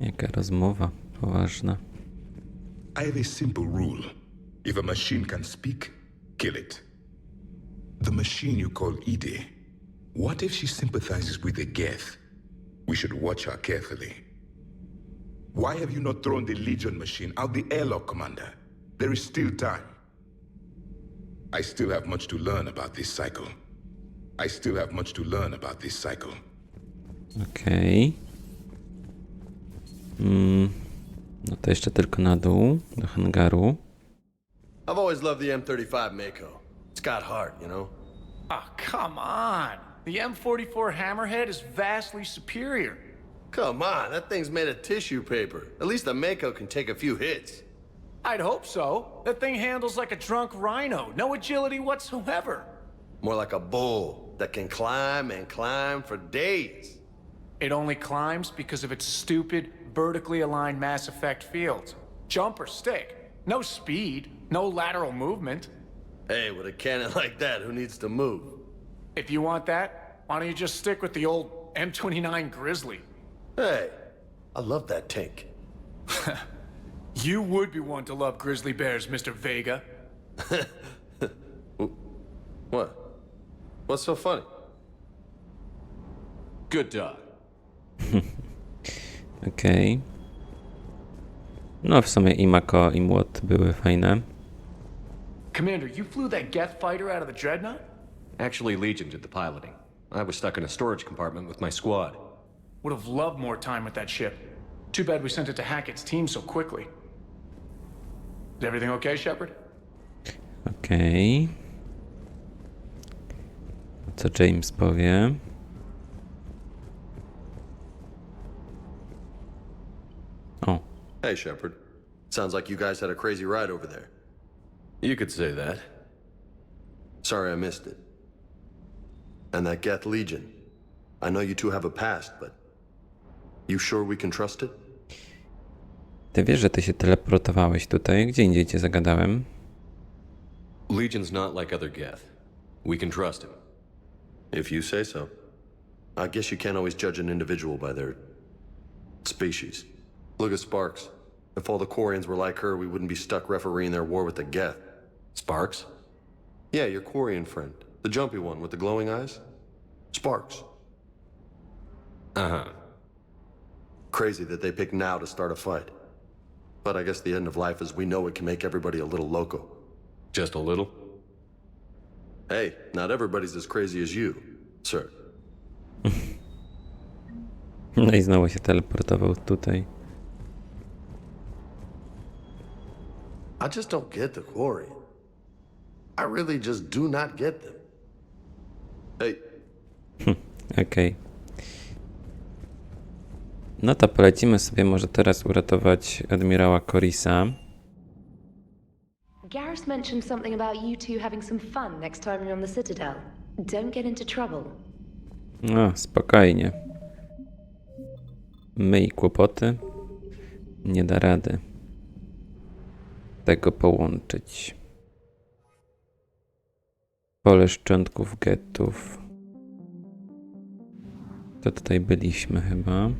Jaka rozmowa poważna. I have a simple rule. If a machine can speak, kill it. The machine you call Edie. What if she sympathizes with the Geth? We should watch her carefully. Why have you not thrown the Legion machine out the airlock, Commander? There is still time. I still have much to learn about this cycle. I still have much to learn about this cycle. Okej. Mm, no to jeszcze tylko na dół, do hangaru. I've always loved the M35 Mako. It's got heart, you know? Oh, come on. The M44 Hammerhead is vastly superior. Come on, that thing's made of tissue paper. At least the Mako can take a few hits. I'd hope so. That thing handles like a drunk rhino, no agility whatsoever. More like a bull that can climb and climb for days. It only climbs because of its stupid, vertically aligned Mass Effect fields. Jump or stick. No speed, no lateral movement. Hey, with a cannon like that, who needs to move? If you want that, why don't you just stick with the old M29 Grizzly? Hey, I love that tank. You would be one to love grizzly bears, Mr. Vega. What? What's so funny? Good dog. Okej. No w sumie i Mako i Młot były fajne. Commander, you flew that Geth fighter out of the Dreadnought? Actually, Legion did the piloting. I was stuck in a storage compartment with my squad. Would have loved more time with that ship. Too bad we sent it to Hackett's team so quickly. Is everything okay, Shepard? Okej. Co James powie? Hey, Shepard. Sounds like you guys had a crazy ride over there. You could say that. Sorry I missed it. And that Geth Legion. I know you two have a past, but you sure we can trust it? ty wiesz, że ty się teleportowałeś tutaj? Gdzie indziej cię zagadałem? Legion's not like other Geth. We can trust him. If you say so. I guess you can't always judge an individual by their species. Look at Sparks. If all the Quarians were like her, we wouldn't be stuck refereeing their war with the Geth. Sparks? Yeah, your Quarian friend. The jumpy one with the glowing eyes. Sparks. Uh huh. Crazy that they pick now to start a fight. But I guess the end of life as we know it can make everybody a little loco. Just a little? Hey, not everybody's as crazy as you, sir. No i znowu się teleportował tutaj. I just don't get the Quarian. I really just do not get them. Hey, Okej. No to polecimy sobie może teraz uratować admirała Corisa. Garrus mentioned something about you two having some fun next time you're on the Citadel. Don't get into trouble. No, spokojnie. My i kłopoty. Nie da rady tego połączyć. Pole szczątków gettów. To tutaj byliśmy chyba.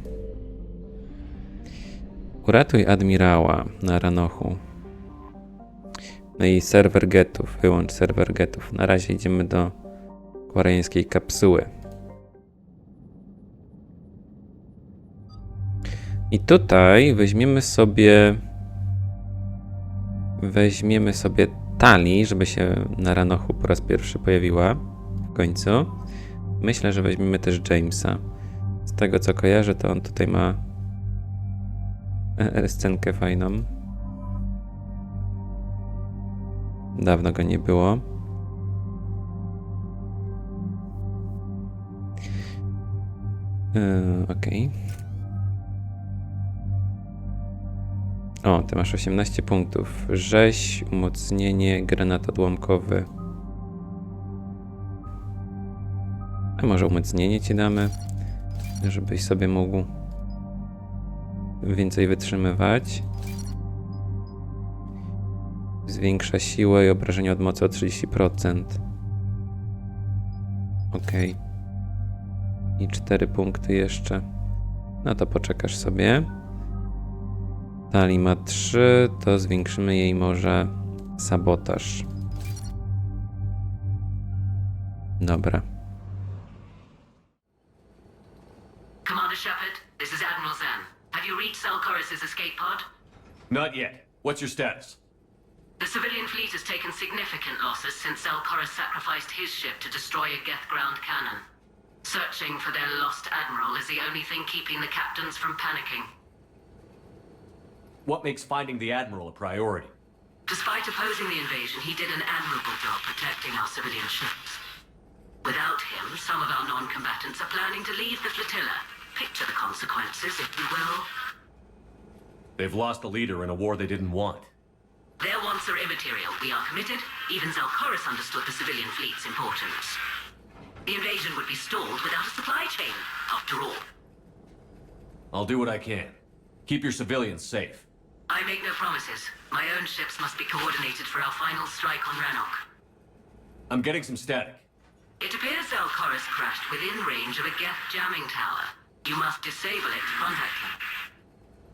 Uratuj admirała na Ranochu. No i serwer getów. Wyłącz serwer getów. Na razie idziemy do koreańskiej kapsuły. I tutaj weźmiemy sobie. Weźmiemy sobie Tali, żeby się na Ranochu po raz pierwszy pojawiła w końcu. Myślę, że weźmiemy też Jamesa. Z tego co kojarzę, to on tutaj ma e, scenkę fajną. Dawno go nie było. Yy, Okej. O, ty masz 18 punktów. Rzeź, umocnienie, granat odłamkowy. A może umocnienie ci damy, żebyś sobie mógł więcej wytrzymywać. Zwiększa siłę i obrażenia od mocy o 30%. Ok. I 4 punkty jeszcze. No to poczekasz sobie. Tali ma 3, to zwiększymy jej może sabotaż. Dobra. Commander Shepard, this is Admiral Zan. Have you reached Salcoris' escape pod? Not yet. What's your status? The civilian fleet has taken significant losses since Salcoris sacrificed his ship to destroy a Geth ground cannon. Searching for their lost admiral is the only thing keeping the captains from panicking. What makes finding the Admiral a priority? Despite opposing the invasion, he did an admirable job protecting our civilian ships. Without him, some of our non-combatants are planning to leave the flotilla. Picture the consequences, if you will. They've lost a leader in a war they didn't want. Their wants are immaterial. We are committed. Even Zalcoris understood the civilian fleet's importance. The invasion would be stalled without a supply chain, after all. I'll do what I can. Keep your civilians safe. I make no promises. My own ships must be coordinated for our final strike on Rannoch. I'm getting some static. It appears Zalcoris crashed within range of a Geth jamming tower. You must disable it to contact him.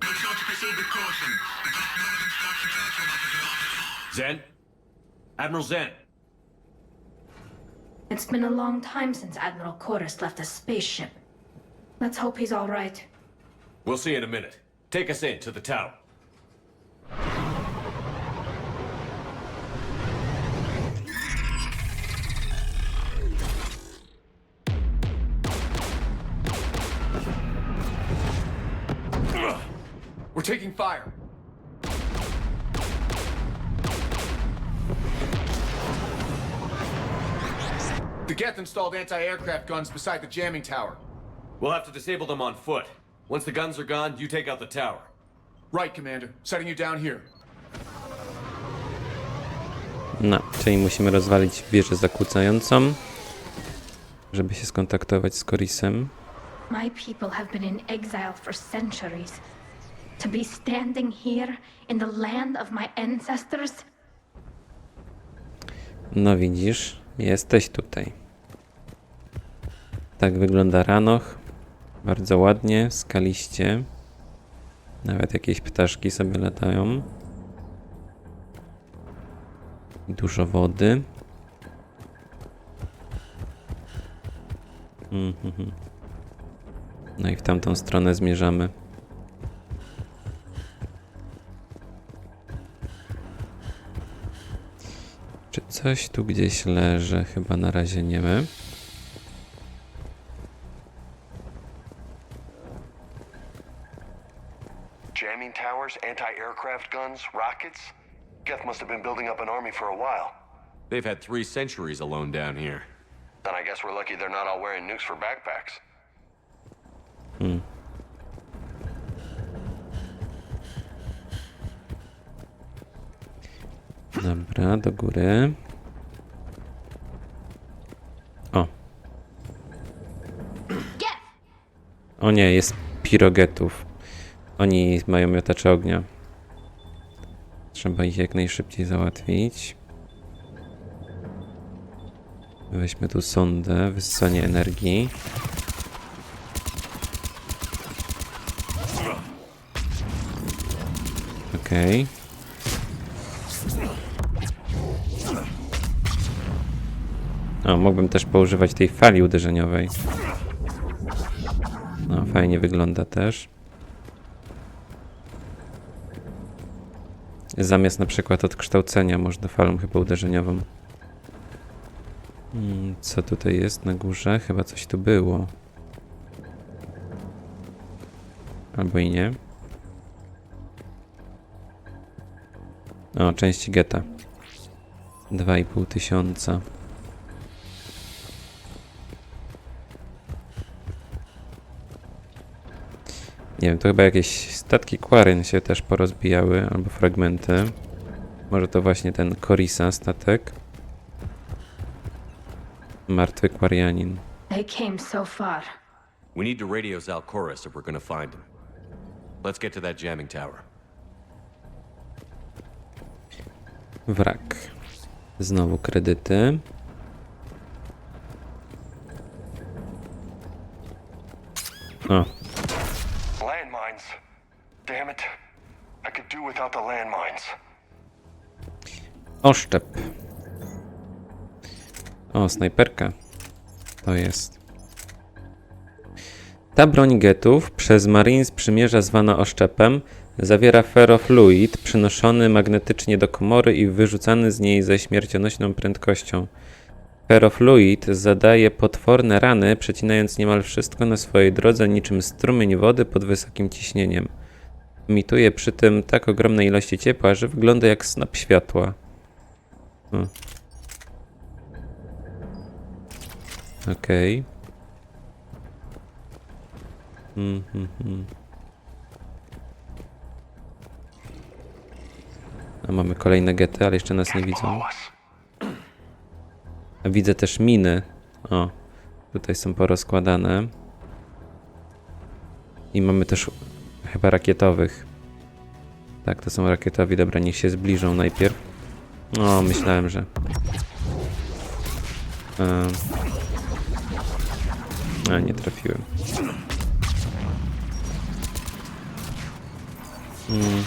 Make sure to proceed with caution. Zen? Admiral Zen? It's been a long time since Admiral Chorus left a spaceship. Let's hope he's all right. We'll see in a minute. Take us in to the tower. Taking fire. The Geth installed anti-aircraft guns beside the jamming tower. We'll have to disable them on foot. Once the guns are gone, you take out the tower. Right, Commander. Setting you down here. No, czyli musimy rozwalić wieżę zakłócającą, żeby się skontaktować z Corisem. My people have been in exile for centuries. To be standing here in the land of my ancestors? No widzisz, jesteś tutaj. Tak wygląda Ranoch. Bardzo ładnie, skaliście. Nawet jakieś ptaszki sobie latają. Dużo wody. Mhm. No i w tamtą stronę zmierzamy. Czy coś tu gdzieś leży? Chyba na razie nie my. Jamming towers, anti-aircraft guns, rockets? Geth must have been building up an army for a while. They've had three centuries alone down here. Then I guess we're lucky they're not all wearing nukes for backpacks. Dobra, do góry. O. O nie, jest pirogetów. Oni mają miotacze ognia. Trzeba ich jak najszybciej załatwić. Weźmy tu sondę, wyssanie energii. Okej. O, mógłbym też poużywać tej fali uderzeniowej. No, fajnie wygląda też. Zamiast na przykład odkształcenia można falą chyba uderzeniową. Co tutaj jest na górze? Chyba coś tu było. Albo i nie. O, części geta. 2,5 tysiąca. Nie wiem, to chyba jakieś statki Quaryn się też porozbijały, albo fragmenty. Może to właśnie ten Korisa statek. Martwy Quarianin. They came so far. We need to radio Zalcoris if we're gonna find him. Let's get to that jamming tower. Wrak. Znowu kredyty. O, Landmines. Damn it. I could do without the landmines. Oszczep. O, snajperka. To jest. Ta broń getów przez Marines przymierza zwana oszczepem zawiera ferrofluid przynoszony magnetycznie do komory i wyrzucany z niej ze śmiercionośną prędkością. Ferrofluid zadaje potworne rany, przecinając niemal wszystko na swojej drodze niczym strumień wody pod wysokim ciśnieniem. Emituje przy tym tak ogromne ilości ciepła, że wygląda jak snop światła. Hmm. Okej. Mm, mm, mm. A mamy kolejne gety, ale jeszcze nas nie widzą. A widzę też miny. O, tutaj są porozkładane. I mamy też chyba rakietowych. Tak, to są rakietowi. Dobra, niech się zbliżą najpierw. O, myślałem, że. Em. A, nie trafiłem. Mm.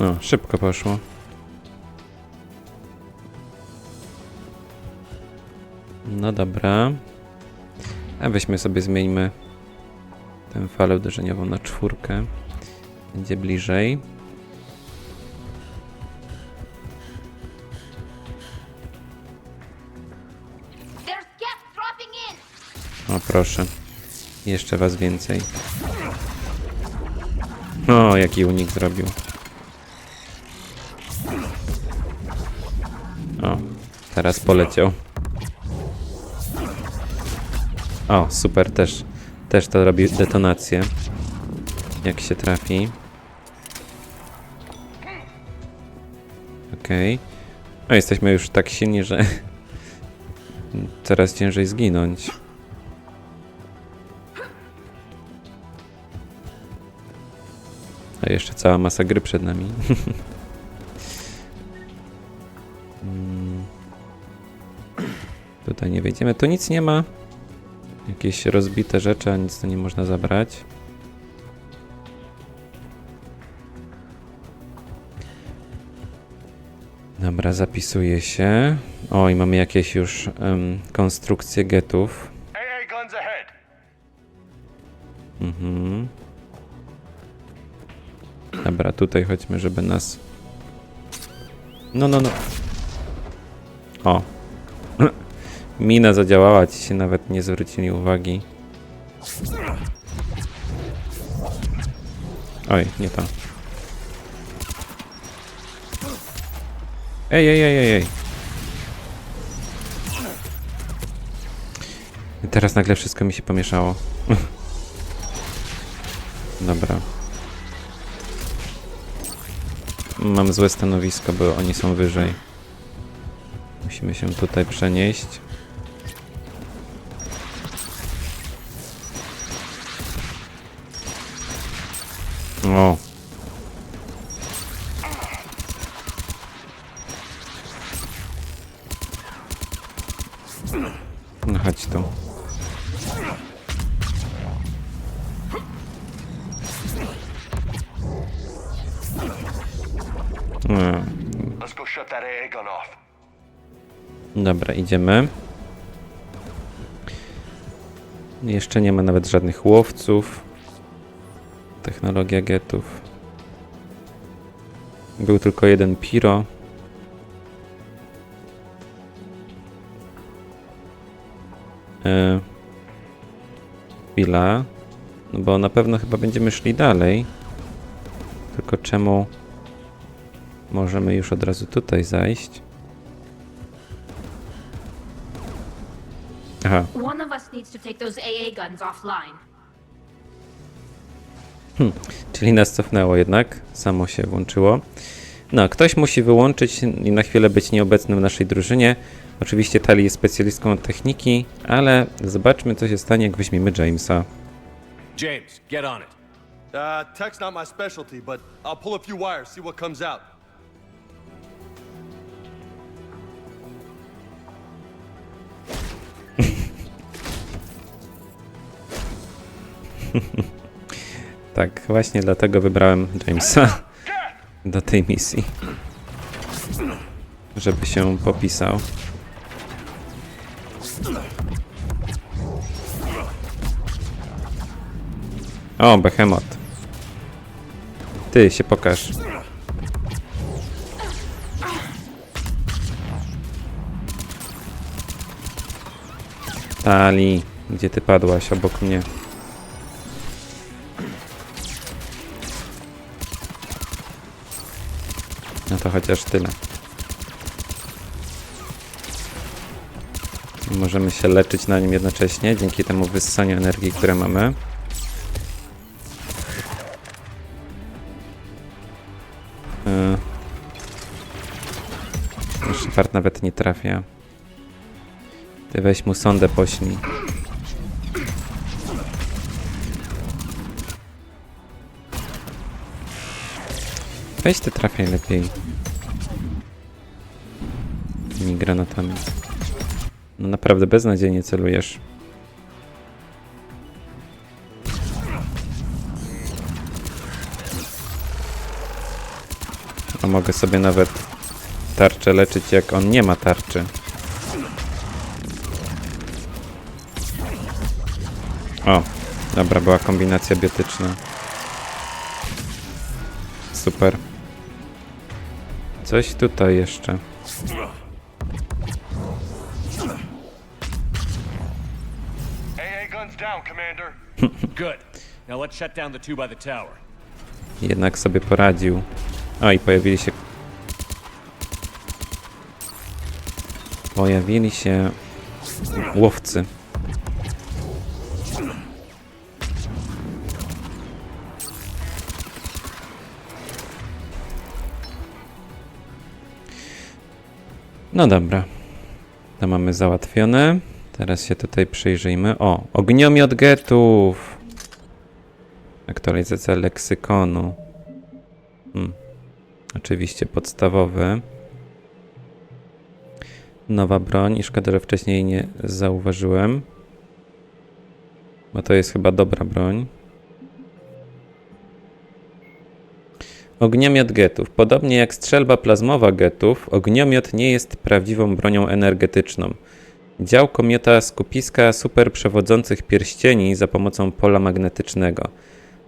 O, szybko poszło. No dobra. A weźmy sobie, zmieńmy tę falę uderzeniową na czwórkę. Będzie bliżej. O, proszę. Jeszcze was więcej. O, jaki unik zrobił. O, teraz poleciał. O, super, też, też to robi detonację. Jak się trafi. Okej. No, jesteśmy już tak silni, że coraz ciężej zginąć. A jeszcze cała masa gry przed nami. Mm. Tutaj nie wejdziemy. Tu nic nie ma. Jakieś rozbite rzeczy, a nic tu nie można zabrać. Dobra, zapisuje się. O, i mamy jakieś już em, konstrukcje getów. Mhm. Dobra, tutaj chodźmy, żeby nas. No, no, no. O. Mina zadziałała, ci się nawet nie zwrócili uwagi. Oj, nie to. Ej, ej, ej, ej, ej. Teraz nagle wszystko mi się pomieszało. Dobra. Mam złe stanowisko, bo oni są wyżej. Musimy się tutaj przenieść. O. No chodź tu. No. Dobra, idziemy. Jeszcze nie ma nawet żadnych łowców. Technologia getów. Był tylko jeden Piro. E, chwila. No bo na pewno chyba będziemy szli dalej. Tylko czemu możemy już od razu tutaj zajść? Aha, One of us needs to take those AA guns offline. Hmm, czyli nas cofnęło jednak, samo się włączyło. No, ktoś musi wyłączyć i na chwilę być nieobecny w naszej drużynie. Oczywiście Tali jest specjalistką od techniki, ale zobaczmy co się stanie jak weźmiemy Jamesa. James, get on it. Uh, tech's not my specialty, but I'll pull a few wires, see what comes out. Tak, właśnie dlatego wybrałem Jamesa do tej misji. Żeby się popisał. O, Behemoth. Ty się pokaż. Tali, gdzie ty padłaś obok mnie? To chociaż tyle. Możemy się leczyć na nim jednocześnie, dzięki temu wyssaniu energii, które mamy. Yy. Shepard nawet nie trafia. Ty weź mu sondę pośnij. Weź ty trafiaj lepiej. Tymi granatami. No naprawdę beznadziejnie celujesz. A mogę sobie nawet tarczę leczyć jak on nie ma tarczy. O, dobra, była kombinacja biotyczna. Super. Coś tutaj jeszcze. Guns down, Commander. Good. Now let's shut down the two by the tower. Jednak sobie poradził. O, i pojawili się... Pojawili się... Łowcy. No dobra. To mamy załatwione. Teraz się tutaj przyjrzyjmy. O, ogniomiot getów. Aktualizacja leksykonu. Hmm. Oczywiście podstawowy. Nowa broń i szkoda, że wcześniej nie zauważyłem. Bo to jest chyba dobra broń. Ogniomiot getów. Podobnie jak strzelba plazmowa getów, ogniomiot nie jest prawdziwą bronią energetyczną. Działko miota skupiska superprzewodzących pierścieni za pomocą pola magnetycznego.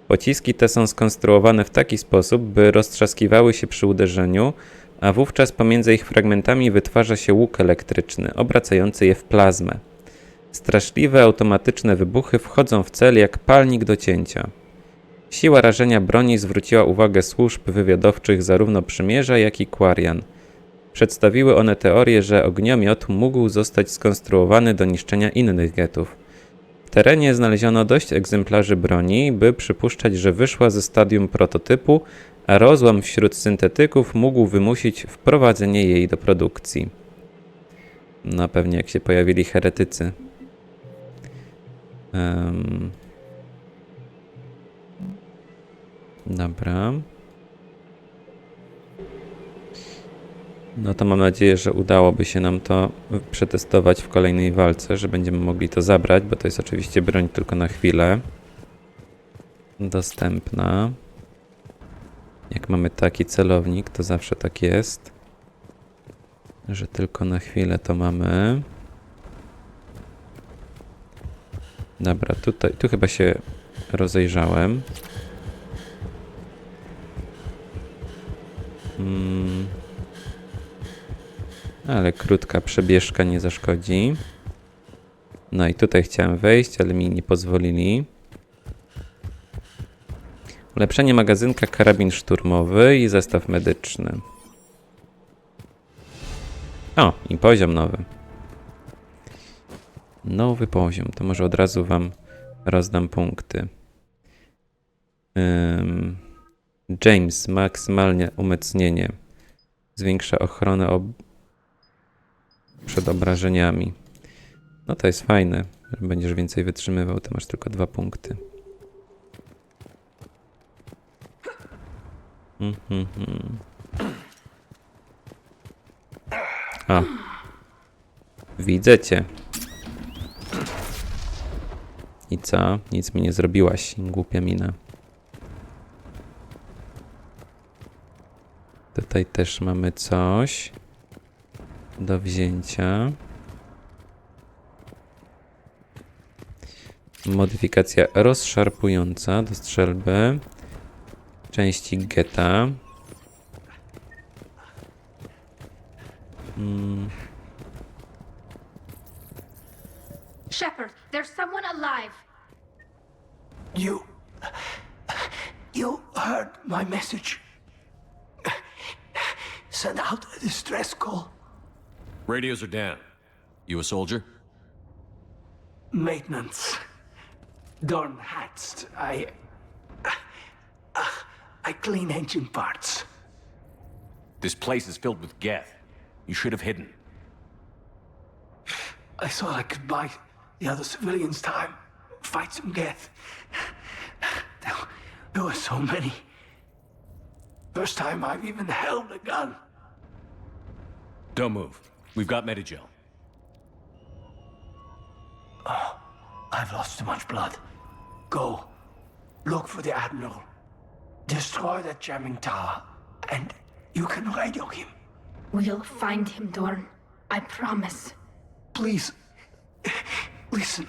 Pociski te są skonstruowane w taki sposób, by roztrzaskiwały się przy uderzeniu, a wówczas pomiędzy ich fragmentami wytwarza się łuk elektryczny, obracający je w plazmę. Straszliwe automatyczne wybuchy wchodzą w cel jak palnik do cięcia. Siła rażenia broni zwróciła uwagę służb wywiadowczych zarówno Przymierza, jak i Quarian. Przedstawiły one teorię, że ogniomiot mógł zostać skonstruowany do niszczenia innych getów. W terenie znaleziono dość egzemplarzy broni, by przypuszczać, że wyszła ze stadium prototypu, a rozłam wśród syntetyków mógł wymusić wprowadzenie jej do produkcji. No pewnie jak się pojawili heretycy. Em. Dobra. No to mam nadzieję, że udałoby się nam to przetestować w kolejnej walce, że będziemy mogli to zabrać, bo to jest oczywiście broń tylko na chwilę dostępna. Jak mamy taki celownik, to zawsze tak jest, że tylko na chwilę to mamy. Dobra, tutaj, tu chyba się rozejrzałem. Mm. Ale krótka przebieżka nie zaszkodzi. No i tutaj chciałem wejść, ale mi nie pozwolili. Ulepszenie magazynka, karabin szturmowy i zestaw medyczny. O, i poziom nowy. Nowy poziom, to może od razu wam rozdam punkty. Ym, James, maksymalnie umocnienie. Zwiększa ochronę ob przed obrażeniami. No to jest fajne, że będziesz więcej wytrzymywał, ty masz tylko dwa punkty. Mhm. A. Widzę cię. I co? Nic mi nie zrobiłaś, głupia mina. Tutaj też mamy coś do wzięcia. Modyfikacja rozszarpująca do strzelby. Części geta. Shepard, there's someone alive. You. You heard my message. Send out a distress call. Radios are down. You a soldier? Maintenance. Dorn Hatst. I. Uh, uh, I clean engine parts. This place is filled with Geth. You should have hidden. I thought I could buy the other civilians time. Fight some Geth. There, there were so many. First time I've even held a gun. Don't move. We've got Medigel. I've lost too much blood. Go. Look for the Admiral. Destroy that jamming tower. And you can radio him. We'll find him, Dorn. I promise. Please. Listen.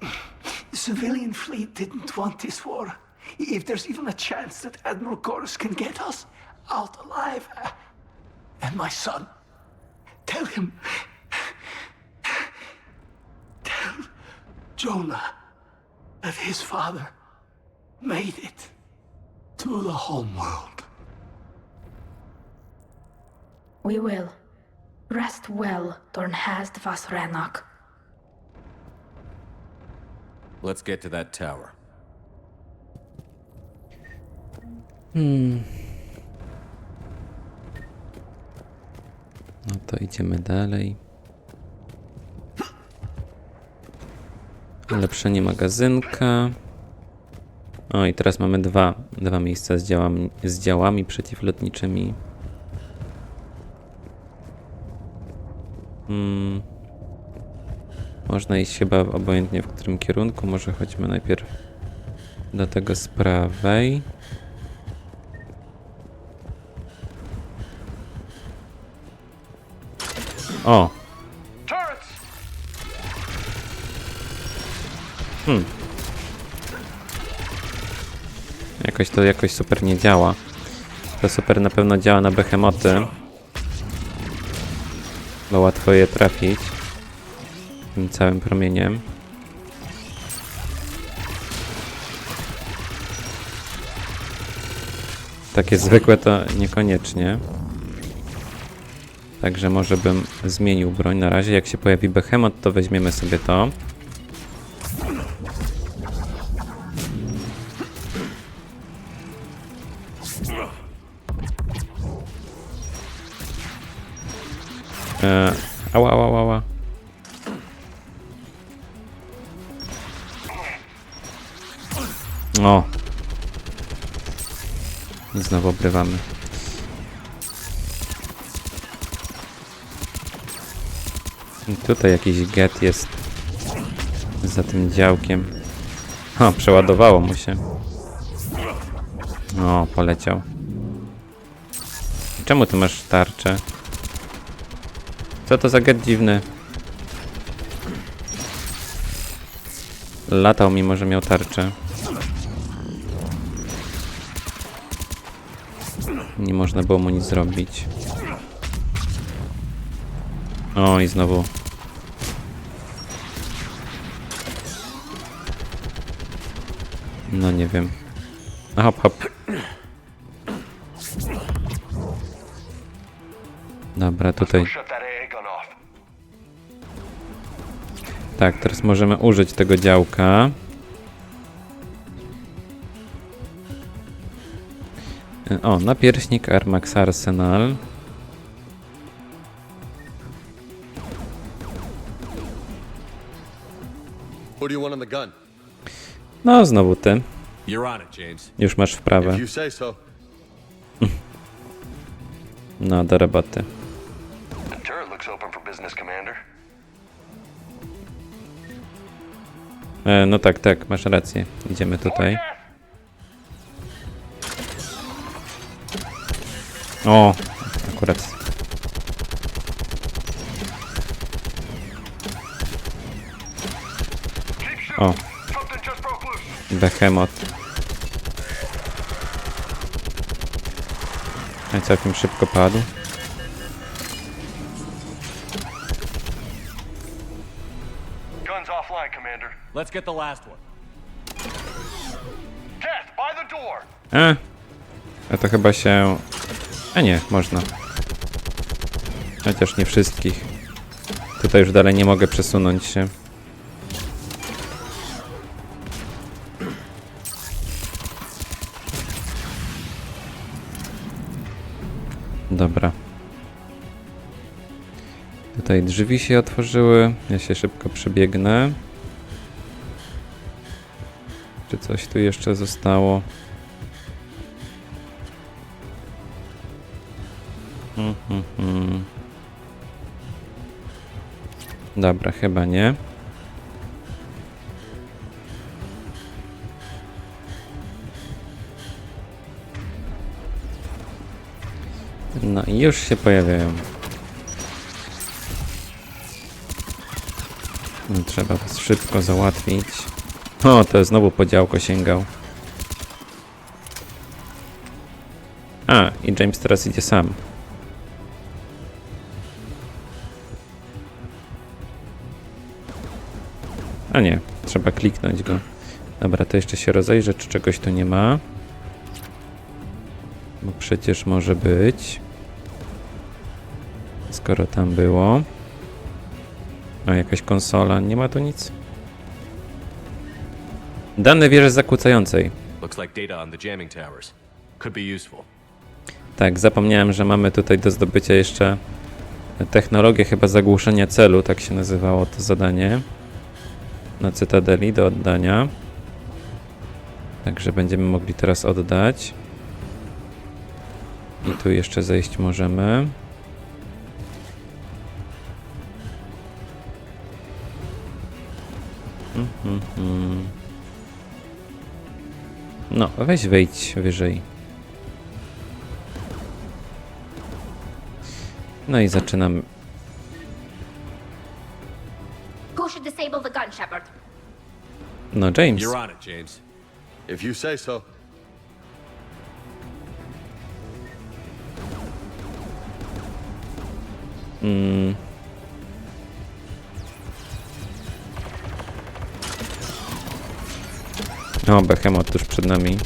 The civilian fleet didn't want this war. If there's even a chance that Admiral Chorus can get us out alive. uh, And my son. Tell him. Tell Jonah that his father made it to the home world. We will. Rest well, Dornhast Vasrenok. Let's get to that tower. Hmm. No to idziemy dalej. Ulepszenie magazynka. O i teraz mamy dwa, dwa miejsca z działami, z działami przeciwlotniczymi. Hmm. Można iść chyba obojętnie w którym kierunku. Może chodźmy najpierw do tego z prawej. O, Turrets! Jakoś to jakoś super nie działa. To super na pewno działa na behemoty. Bo łatwo je trafić. Tym całym promieniem. Takie zwykłe to niekoniecznie. Także może bym zmienił broń na razie. Jak się pojawi behemot, to weźmiemy sobie to. E, ała, ała, ała. O. I znowu obrywamy. Tutaj jakiś get jest za tym działkiem. O, przeładowało mu się. O, poleciał. Czemu ty masz tarczę? Co to za get dziwny? Latał mimo, że miał tarczę. Nie można było mu nic zrobić. O, i znowu. No nie wiem. Hop, hop. Dobra, tutaj. Tak, teraz możemy użyć tego działka. O, napierśnik Armax Arsenal. Who do you want on the gun? No, znowu ty. You're on it, James. Już masz wprawę. If you say so. No, do roboty. The turret looks open for business, Commander. E, no tak, tak, masz rację. Idziemy tutaj. O, akurat. O, Behemoth. No i całkiem szybko padł. Guns offline, Commander. Let's get the last one. Death by the door. E, a to chyba się... A nie, można. Chociaż nie wszystkich. Tutaj już dalej nie mogę przesunąć się. Tutaj drzwi się otworzyły. Ja się szybko przebiegnę. Czy coś tu jeszcze zostało? Mhm, mhm. Dobra, chyba nie. No i już się pojawiają. Trzeba szybko załatwić. O, to znowu podziałko sięgał. A, i James teraz idzie sam. A nie, trzeba kliknąć go. Dobra, to jeszcze się rozejrzę, czy czegoś tu nie ma. Bo przecież może być. Skoro tam było. Jakaś konsola, nie ma tu nic? Dane wieży zakłócającej. Looks like data on the jamming towers. Could be useful. Tak, zapomniałem, że mamy tutaj do zdobycia jeszcze technologię chyba zagłuszenia celu, tak się nazywało to zadanie. Na Cytadeli do oddania. Także będziemy mogli teraz oddać. I tu jeszcze zejść możemy. Mhm. No, weź wejdź wyżej. No i zaczynam. Who should disable the gun, Shepard? No, James. You're on it, James. If you say so. O, Behemoth tuż przed nami.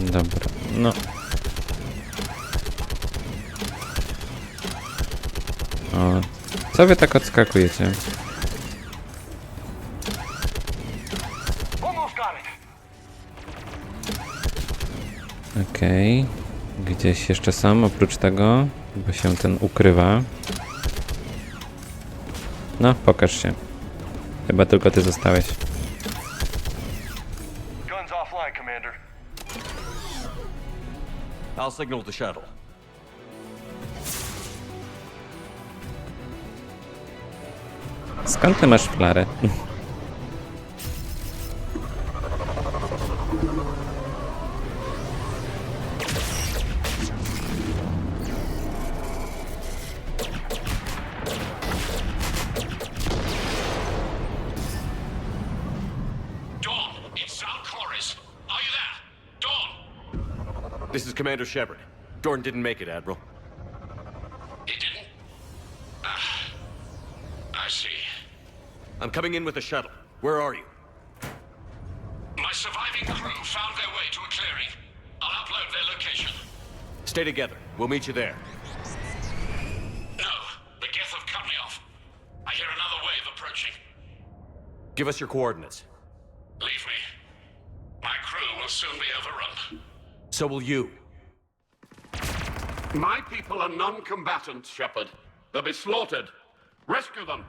Dobra, no. O, co wy tak odskakujecie? Almost got it. Okej. Gdzieś jeszcze sam oprócz tego, bo się ten ukrywa. No, pokaż się. Chyba tylko ty zostałeś. Guns offline, Commander. I'll signal the shuttle. Skąd ty masz flarę? Commander Shepard. Dorn didn't make it, Admiral. He didn't? Ah, I see. I'm coming in with the shuttle. Where are you? My surviving crew found their way to a clearing. I'll upload their location. Stay together. We'll meet you there. No, the Geth have cut me off. I hear another wave approaching. Give us your coordinates. Leave me. My crew will soon be overrun. So will you. My people are non-combatants, Shepard. They'll be slaughtered. Rescue them.